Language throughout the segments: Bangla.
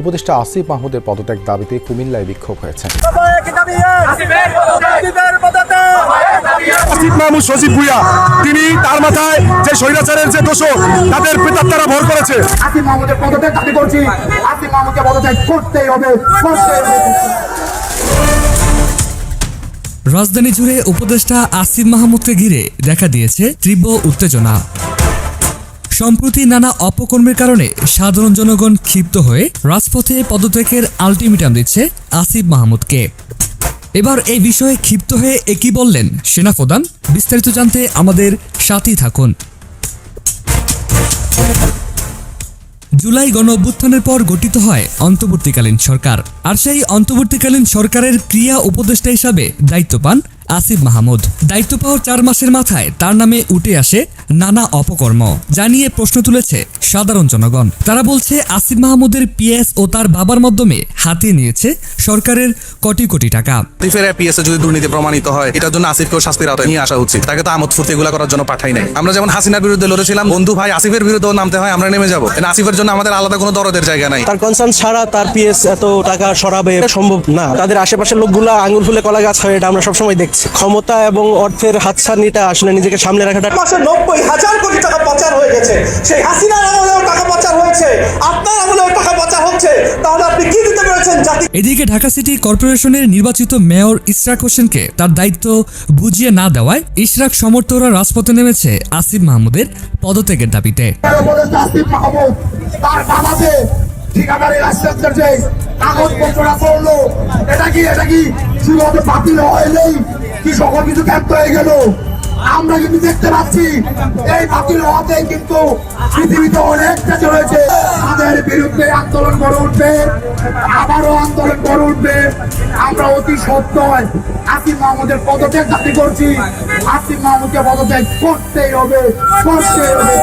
উপদেষ্টা আসিফ মাহমুদের পদত্যাগ দাবিতে কুমিল্লায় বিক্ষোভ হয়েছে। আসিফ মাহমুদ সজীব ভুইয়া তিনি তার মাথায় যে স্বৈরাচারের যে দোষক তাদের প্রেতাত্মারা ভর করেছে। আসিফ মাহমুদের পদত্যাগ দাবি করছি। আসিফ মাহমুদকে পদত্যাগ করতেই হবে। রাজধানী জুড়ে উপদেষ্টা আসিফ মাহমুদকে ঘিরে দেখা দিয়েছে তীব্র উত্তেজনা। সম্প্রতি নানা অপকর্মের কারণে সাধারণ জনগণ ক্ষিপ্ত হয়ে রাজপথে পদত্যাগের আলটিমেটাম দিচ্ছে আসিফ মাহমুদকে। এবার এই বিষয়ে ক্ষিপ্ত হয়ে একই বললেন সেনাপ্রধান? বিস্তারিত জানতে আমাদের সাথেই থাকুন। জুলাই গণ অভ্যুত্থানের পর গঠিত হয় অন্তর্বর্তীকালীন সরকার। আর সেই অন্তর্বর্তীকালীন সরকারের ক্রিয়া উপদেষ্টা হিসাবে দায়িত্ব পান আসিফ মাহমুদ। দায়িত্ব পাওয়ার চার মাসের মাথায় তার নামে উঠে আসে নানা অপকর্ম যা নিয়ে প্রশ্ন তুলেছে সাধারণ জনগণ। তারা বলছে আসিফ মাহমুদের পিএস ও তার বাবার মাধ্যমে হাতিয়ে নিয়েছে সরকারের কোটি কোটি টাকা। আসিফের পিএসএ যদি দুর্নীতি প্রমাণিত হয় এটার জন্য আসিফকেও শাস্তির আওতায় নিয়ে আসা উচিত। তাকে তো আমোদ ফুর্তি এগুলা করার জন্য পাঠাই নাই। আমরা যেমন হাসিনার বিরুদ্ধে লড়েছিলাম বন্ধু ভাই আসিফের বিরুদ্ধেও নামতে হয় আমরা নেমে যাব। আসিফের জন্য আমাদের আলাদা কোনো দরদের জায়গা নাই। তার কনসার্ন ছাড়া তার পিএস এত টাকা সরাবে এটা সম্ভব না। তাদের আশেপাশের লোকগুলো আঙুল ফুলে কলা গাছ হয় এটা আমরা সবসময় দেখছি। ক্ষমতা এবং অর্থের হাতছানিটা আসলে নিজেকে সামলে রাখাটা মাসে নব্বই হাজার কোটি টাকা পাচার হয়ে গেছে। সেই হাসিনার আমলেও টাকা পাচার হয়েছে। আপনার আমলেও টাকা পাচার হচ্ছে। তাহলে আপনি কি দিতে পেরেছেন জাতি এদিকে ঢাকা সিটি কর্পোরেশনের নির্বাচিত মেয়র ইশরাক হোসেনকে তার দায়িত্ব বুঝিয়ে না দেওয়ায় ইশরাক সমর্থকরা রাজপথে নেমেছে আসিফ মাহমুদের পদত্যাগের দাবিতে। তার বাবাকে ঠিকাদারি লাইসেন্সের যে কাগজপত্রটা করল এটা কি এটা কি শুধুমাত্র বাতিল হয়নি? কি সকল কিছু ব্যর্থ হয়ে গেল? আমরা কিন্তু দেখতে পাচ্ছি এই বাতিল হওয়াতে কিন্তু পৃথিবীতে অনেক কাজ রয়েছে। তাদের বিরুদ্ধে আন্দোলন গড়ে উঠবে আবারও আন্দোলন গড়ে উঠবে। আমরা অতি সত্য আসিফ মাহমুদের পদত্যাগ দাবি করছি। আসিফ মাহমুদকে পদত্যাগ করতেই হবে করতেই হবে।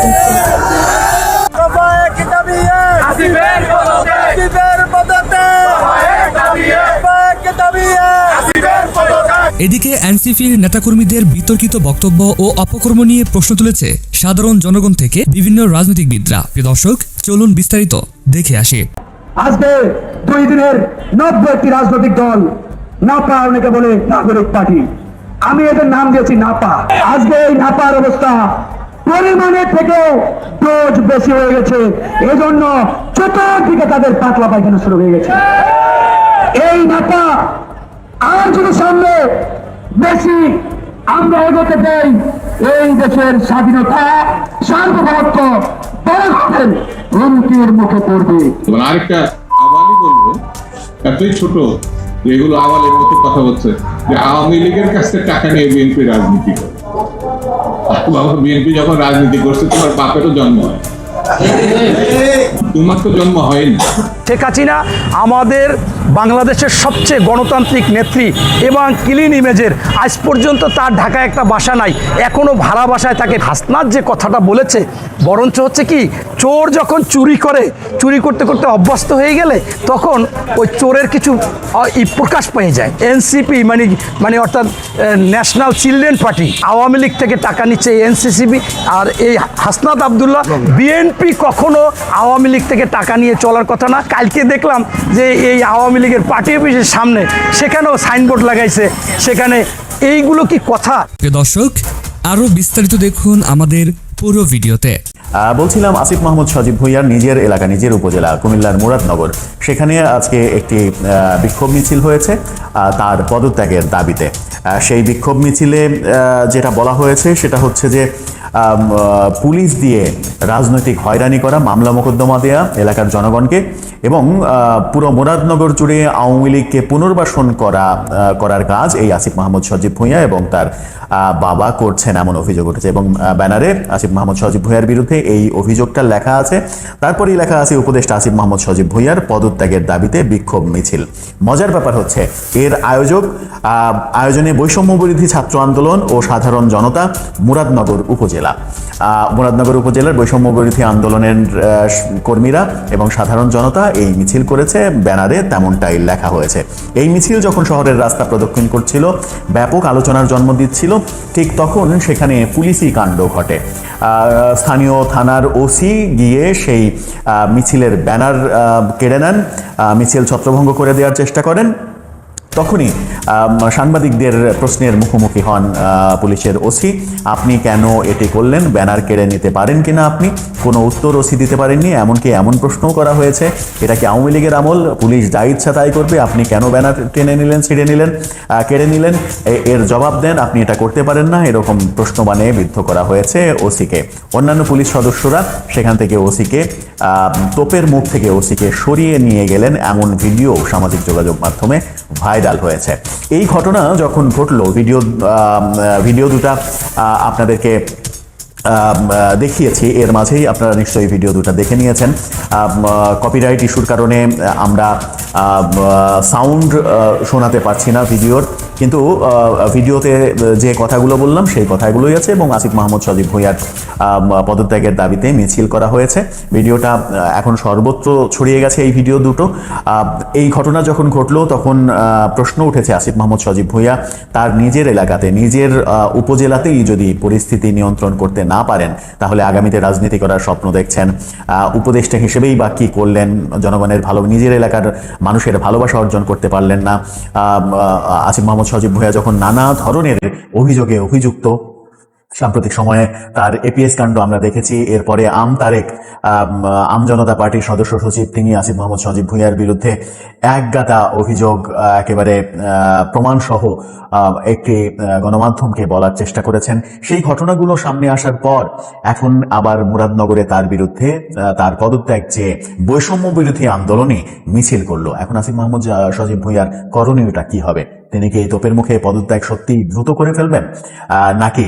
এদিকে এনসিপির নেতাকর্মীদের বিতর্কিত বক্তব্য ও অপকর্ম নিয়ে প্রশ্ন তুলেছে সাধারণ জনগণ থেকে বিভিন্ন রাজনৈতিকবিদরা। প্রিয় দর্শক, চলুন বিস্তারিত দেখে আসি। আজকে দুই দিনের নব্বইটি রাজনৈতিক দল নাপা অনেকে বলে নাগরিক পার্টি। আমি এদের নাম দিয়েছি নাপা। আজকে এই নাপার অবস্থা পরিমাণের থেকে ডোজ বেশি হয়ে গেছে। এজন্য চতুর্দিকে তাদের পাতলা পায়খানা শুরু হয়ে গেছে। এই নাপা আর যদি সামনে বেশি আমরা এগোতে চাই, এই দেশের স্বাধীনতা, সার্বভৌমত্ব বড় হুমকির মুখে পড়বে। আরেকটা আওয়ামী বলব, এতই ছোট যে এগুলো আওয়ালের মতো কথা বলছে, যে আওয়ামী লীগের কাছ টাকা নিয়ে বিএনপি রাজনীতি করে। বাবা, বিএনপি যখন রাজনীতি করছে, তোমার বাপেরও জন্ম হয়। তোমার তো জন্ম হয়নি। শেখ হাসিনা আমাদের বাংলাদেশের সবচেয়ে গণতান্ত্রিক নেত্রী এবং ক্লিন ইমেজের আজ পর্যন্ত তার ঢাকায় একটা বাসা নাই এখনও ভাড়া বাসায় তাকে হাসনার যে কথাটা বলেছে বরঞ্চ হচ্ছে কি চোর যখন চুরি করে চুরি করতে করতে অভ্যস্ত হয়ে গেলে তখন ওই চোরের কিছু ই প্রকাশ পেয়ে যায়। এনসিপি মানে মানে অর্থাৎ national children party Awami League থেকে টাকা নিচ্ছে এনসিসিবি আর এই হাসনাত আবদুল্লাহ বিএনপি কখনো আওয়ামী লীগ থেকে টাকা নিয়ে চলার কথা না। কালকে দেখলাম যে এই আওয়ামী লীগের পার্টি অফিসের সামনে সেখানেও সাইনবোর্ড লাগাইছে। সেখানে এইগুলো কি কথা? দর্শক আরও বিস্তারিত দেখুন আমাদের পুরো ভিডিওতে। বলছিলাম আসিফ মাহমুদ সজীব ভুইয়ার নিজের এলাকা নিজের উপজেলা কুমিল্লার মুরাদনগর। সেখানে আজকে একটি বিক্ষোভ মিছিল হয়েছে তার পদত্যাগের দাবিতে। আহ, সেই বিক্ষোভ মিছিলে আহ, যেটা বলা হয়েছে সেটা হচ্ছে যে পুলিশ দিয়ে রাজনৈতিক হয়রানি করা, মামলা মোকদ্দমা দেয়া এলাকার জনগণকে এবং পুরো মুরাদনগর জুড়ে আওয়ামী লীগকে পুনর্বাসন করা করার কাজ এই আসিফ মাহমুদ সজীব ভূঁইয়া এবং তার বাবা করছেন এমন অভিযোগ উঠেছে এবং ব্যানারে আসিফ মাহমুদ সজীব ভুঁইয়ার বিরুদ্ধে এই অভিযোগটা লেখা আছে। তারপরেই লেখা আছে উপদেষ্টা আসিফ মাহমুদ সজীব ভূঁইয়ার পদত্যাগের দাবিতে বিক্ষোভ মিছিল। মজার ব্যাপার হচ্ছে, এর আয়োজক আয়োজনে বৈষম্য বিরোধী ছাত্র আন্দোলন ও সাধারণ জনতা মুরাদনগর উপজেলা। উপজেলা। মুরাদনগর উপজেলার বৈষম্য বিরোধী আন্দোলনের কর্মীরা এবং সাধারণ জনতা এই মিছিল করেছে, ব্যানারে তেমনটাই লেখা হয়েছে। এই মিছিল যখন শহরের রাস্তা প্রদক্ষিণ করছিল, ব্যাপক আলোচনার জন্ম দিচ্ছিল, ঠিক তখন সেখানে পুলিশি কাণ্ড ঘটে। স্থানীয় থানার ওসি গিয়ে সেই মিছিলের ব্যানার কেড়ে নেন মিছিল ছত্রভঙ্গ করে দেওয়ার চেষ্টা করেন। তখনই সাংবাদিকদের প্রশ্নের মুখোমুখি হন পুলিশের ওসি। আপনি কেন এটি করলেন? ব্যানার কেড়ে নিতে পারেন কিনা আপনি? কোনো উত্তর ওসি দিতে পারেননি, এমনকি এমন প্রশ্নও করা হয়েছে। এটা কি আওয়ামী লীগের আমল? পুলিশ যা ইচ্ছা তাই করবে। আপনি কেন ব্যানার টেনে নিলেন, ছিঁড়ে নিলেন কেড়ে নিলেন? এর জবাব দেন, আপনি এটা করতে পারেন না। এরকম প্রশ্ন বানিয়ে বিদ্ধ করা হয়েছে ওসিকে। অন্যান্য পুলিশ সদস্যরা সেখান থেকে ওসিকে তোপের মুখ থেকে ওসিকে সরিয়ে নিয়ে গেলেন। এমন ভিডিও সামাজিক যোগাযোগ মাধ্যমে ভাইরাল হয়েছে। এই ঘটনা যখন ঘটলো ভিডিও ভিডিও দুটা আপনাদেরকে দেখিয়েছি। এর মাঝেই আপনারা নিশ্চয়ই ভিডিও দুটো দেখে নিয়েছেন। কপিরাইট ইস্যুর কারণে আমরা সাউন্ড শোনাতে পারছি না ভিডিওর কিন্তু ভিডিওতে যে কথাগুলো বললাম, সেই কথাগুলোই আছে এবং আসিফ মাহমুদ সজীব ভুঁইয়ার পদত্যাগের দাবিতে মিছিল করা হয়েছে। ভিডিওটা এখন সর্বত্র ছড়িয়ে গেছে এই ভিডিও দুটো। এই ঘটনা যখন ঘটলো, তখন প্রশ্ন উঠেছে আসিফ মাহমুদ সজীব ভুঁইয়া, তার নিজের এলাকাতে, নিজের উপজেলাতেই যদি পরিস্থিতি নিয়ন্ত্রণ করতে না পারেন, তাহলে আগামীতে রাজনীতি করার স্বপ্ন দেখছেন। উপদেষ্টা হিসেবেই বা কী করলেন? জনগণের ভালো, নিজের এলাকার মানুষের ভালোবাসা অর্জন করতে পারলেন না। আসিফ মোহাম্মদ সজীব ভূয়া যখন নানা ধরনের অভিযোগে অভিযুক্ত সাম্প্রতিক সময়ে তার এপিএস কাণ্ড আমরা দেখেছি। এরপরে আম তারেক আম, জনতা পার্টির সদস্য সচিব তিনি আসিফ মোহাম্মদ সজীব ভুঁইয়ার বিরুদ্ধে একগাদা অভিযোগ একেবারে প্রমাণ সহ একটি গণমাধ্যমকে বলার চেষ্টা করেছেন। সেই ঘটনাগুলো সামনে আসার পর এখন আবার মুরাদনগরে তার বিরুদ্ধে তার পদত্যাগ যে বৈষম্য বিরোধী আন্দোলনে মিছিল করল। এখন আসিফ মোহাম্মদ সজীব ভুঁইয়ার করণীয়টা কি হবে? তিনি কি এই তোপের মুখে পদত্যাগ সত্যি দ্রুত করে ফেলবেন? নাকি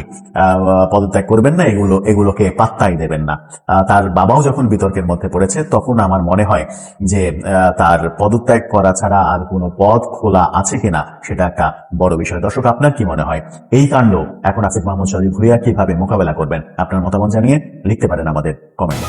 পদত্যাগ করবেন না, এগুলো, এগুলোকে পাত্তাই দেবেন না। তার বাবাও যখন বিতর্কের মধ্যে পড়েছে, তখন আমার মনে হয় যে তার পদত্যাগ করা ছাড়া আর কোনো পদ খোলা আছে কিনা, সেটা একটা বড় বিষয়। দর্শক, আপনার কি মনে হয়? এই কাণ্ড এখন আসিফ মাহমুদ শরীফ ভুইয়া কীভাবে মোকাবেলা করবেন? আপনার মতামত জানিয়ে লিখতে পারেন আমাদের কমেন্ট